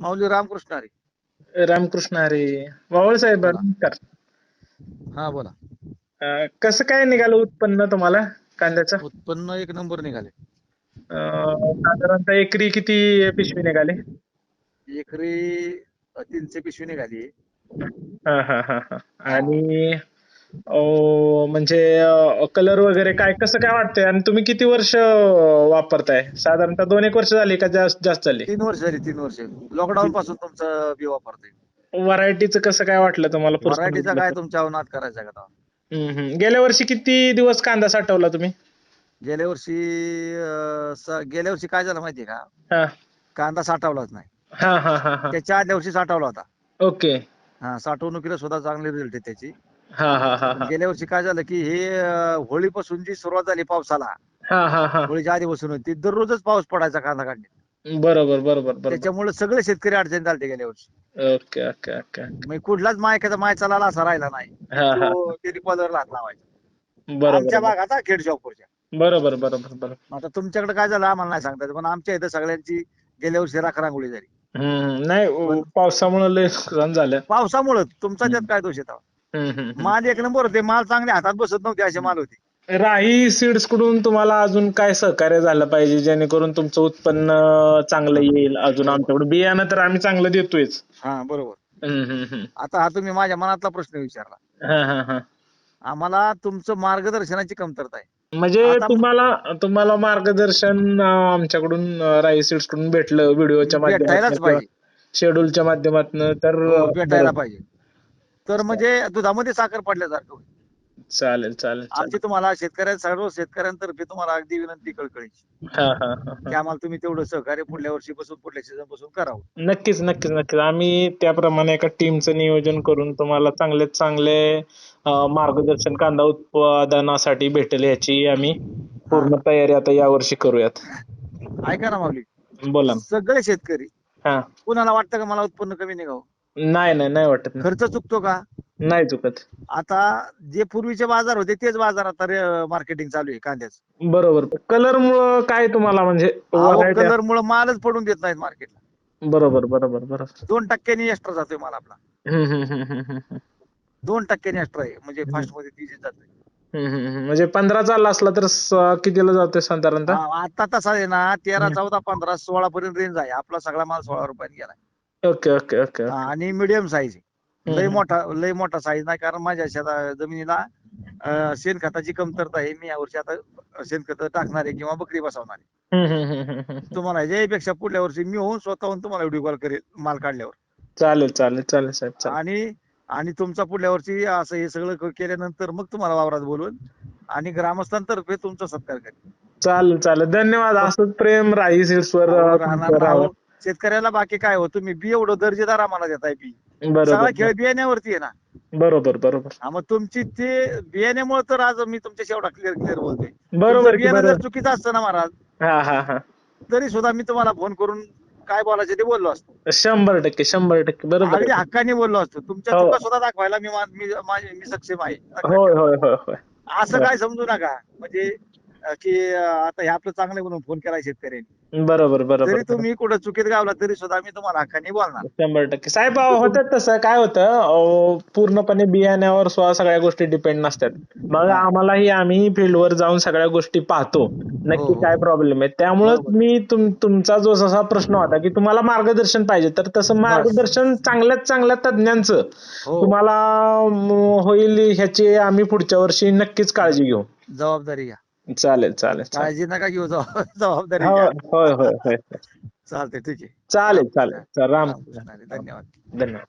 माऊली रामकृष्ण हरी. रामकृष्ण हरी. वावळ साहेब. नमस्कार. हा बोला. अं, कसं काय निघालं उत्पन्न तुम्हाला कांद्याचं? उत्पन्न एक नंबर निघाले. अं, साधारणतः एकरी किती पिशवी निघाले? एकरी तीनशे पिशवी निघाली. हा हा हा हा. आणि म्हणजे कलर वगैरे काय कसं काय वाटतंय? आणि तुम्ही किती वर्ष वापरताय? साधारणतः दोन एक वर्ष झाली का जास्त जास्त झाली? तीन वर्ष झाली तीन वर्ष. लॉकडाऊन पासून तुमचं बी वापरतोय. व्हरायटीचं कसं काय वाटलं तुम्हाला? मराठीचा काय तुमच्या अवनात करायचा का आता? हम्म, हम्म. गेल्या वर्षी किती दिवस कांदा साठवला तुम्ही? गेल्या वर्षी अ, स- गेल्या वर्षी काय झालं माहितीये का? हा. कांदा साठवलाच नाही. हा हा हा हा. त्याच्या आदल्या वर्षी साठवला होता. ओके. हा साठवणुकीला सुद्धा चांगले रिझल्ट आहे त्याची. गेल्या वर्षी काय झालं की हे अ, होळीपासून जी सुरुवात झाली पावसाला हा हा हा. होळीच्या आधीपासून होती दररोजच पाऊस पडायचा कांदा काढणे बरोबर बरोबर बरोबर. त्याच्यामुळे सगळे शेतकरी अडचणी झाले गेल्या वर्षी. ओके ओके ओके म्हणजे कुठलाच मायकाचा माय चालायला असा राहिला नाही. हा हा तो त्यांनी पदरला हात लावायचा. बरोबर आमच्या भागाचा खेड शॉपूरच्या बरोबर बरोबर बरोबर. आता तुमच्याकडे काय झालं आम्हाला नाही सांगता येत. पण आमच्या इथं सगळ्यांची गेल्या वर्षी राखरांगोळी झाली. हम्म नाही पावसामुळे लय नुकसान झालं. पावसामुळं तुमचा त्यात काय दोष येतो. माल एक नंबर होते माल चांगले हातात बसत नव्हते असे माल होते. राही सीड्सकडून तुम्हाला अजून काय सहकार्य झालं पाहिजे जेणेकरून तुमचं उत्पन्न चांगलं येईल? अजून आमच्याकडे बियाणं तर आम्ही चांगलं देतोयच. हा बरोबर. आता हा तुम्ही माझ्या मनातला प्रश्न विचारला. हा हा हा. आम्हाला तुमचं मार्गदर्शनाची कमतरता आहे. म्हणजे तुम्हाला तुम्हाला मार्गदर्शन आमच्याकडून राही सीड्सकडून भेटलं व्हिडिओच्या माध्यमातून शेड्यूलच्या माध्यमातून तर हो, भेटायला. पाहिजे. तर म्हणजे दुधामध्ये साखर पडल्यासारखं होईल. चालेल चालेल आमची तुम्हाला शेतकऱ्या सर्व शेतकऱ्यांतर्फे तुम्हाला अगदी विनंती कळकळीची. की आम्हाला तुम्ही तेवढं सहकार्य पुढल्या वर्षी पासून पुढल्या सीझनपासून करावं. नक्कीच नक्कीच नक्कीच. आम्ही त्याप्रमाणे एका टीमचं नियोजन करून तुम्हाला चांगले चांगले मार्गदर्शन कांदा उत्पादनासाठी भेटेल याची आम्ही पूर्ण तयारी आता यावर्षी करूयात. ऐका ना माऊली. बोला. सगळे शेतकरी हा. कुणाला वाटतं का मला उत्पन्न कमी निघावं? नाही नाही नाही वाटत ना. खर्च चुकतो का? नाही चुकत. आता जे पूर्वीचे बाजार होते तेच बाजार आता मार्केटिंग चालू आहे कांद्याचं. बरोबर. कलर मुळे काय तुम्हाला म्हणजे variety- कलर मुळे मालच पडून देत नाहीत मार्केटला बरोबर बरोबर बरोबर. दोन टक्क्यांनी एक्स्ट्रा जातोय माल आपला. हम्म, हम्म, हम्म, हम्म, हम्म. दोन टक्क्यांनी एक्स्ट्रा आहे. म्हणजे फास्टमध्ये तीस जातोय. हम्म, हम्म, हम्म. म्हणजे पंधरा चालला असला तर स- कितीला जातोय साधारणतः? हा, आता तसा आहे ना तेरा हम्म. चौदा पंधरा सोळा पर्यंत रेंज आहे. आपला सगळा माल सोळा रुपयाने गेलाय. ओके ओके ओके आणि मिडियम साईज लय. मोठा लय मोठा साईज नाही कारण माझ्या शेता जमिनीला अं, शेणखताची कमतरता आहे. मी यावर्षी आता शेणखत टाकणार आहे किंवा बकरी बसवणार आहे. हम्म, हम्म, हम्म, हम्म, हम्म. तुम्हाला यापेक्षा पुढल्या वर्षी मी होऊन स्वतःहून तुम्हाला व्हिडिओ कॉल करेल माल काढल्यावर. चालेल चालेल चालेल साहेब चालेल. आणि आणि तुमचा पुढल्या वर्षी असं हे सगळं क- केल्यानंतर मग तुम्हाला वावरात बोलवून आणि ग्रामस्थांतर्फे तुमचा सत्कार करेल. चालेल चालेल. धन्यवाद. असंच प्रेम राही अं, राहणार राहावं. शेतकऱ्याला बाकी काय हो? तुम्ही बी एवढं दर्जेदार आम्हाला देताय बी. सगळा खेळ बियाण्यावरती आहे ना. बरोबर बरोबर. मग तुमची ते बियाण्यामुळे तर आज मी तुमच्याशी एवढा क्लिअर क्लिअर बोलतोय. बरोबर बियाणं जर चुकीचं असतं ना महाराज हा हा हा. तरी सुद्धा मी तुम्हाला फोन करून काय बोलायचं ते बोललो असतो. शंभर टक्के शंभर टक्के. बरोबर अगदी. हक्काने बोललो असतो. तुमच्या हो. चुका सुद्धा दाखवायला मी मा- सक्षम आहे. असं काय समजू नका. म्हणजे की आता हे आपलं चांगलं म्हणून फोन केला शेतकऱ्यांनी. बरोबर जरी बरोबर तुम्ही कुठं चुकीत गावला तरी सुद्धा मी तुम्हाला हक्काने बोलणार. शंभर टक्के. साहेब होतात तसं. काय होतं पूर्णपणे बियाण्यावर स्व सगळ्या गोष्टी डिपेंड नसतात. मग हा. आम्हालाही आम्ही फील्डवर जाऊन सगळ्या गोष्टी पाहतो. नक्की हो. काय प्रॉब्लेम आहे? त्यामुळे बरोबर. मी तुम तुमचा जो जसा प्रश्न होता की तुम्हाला मार्गदर्शन पाहिजे तर तसं मार्गदर्शन चांगल्यात चांगल्या तज्ञांचं हो. तुम्हाला म, होईल ह्याची आम्ही पुढच्या वर्षी नक्कीच काळजी घेऊ. जबाबदारी घ्या. चालेल चालेल काळजी नका घेऊ जबाब- जबाबदारी होय घ्या. होय होय होय चालते ठीक आहे. चालेल चालेल. चल, राम. धन्यवाद. धन्यवाद.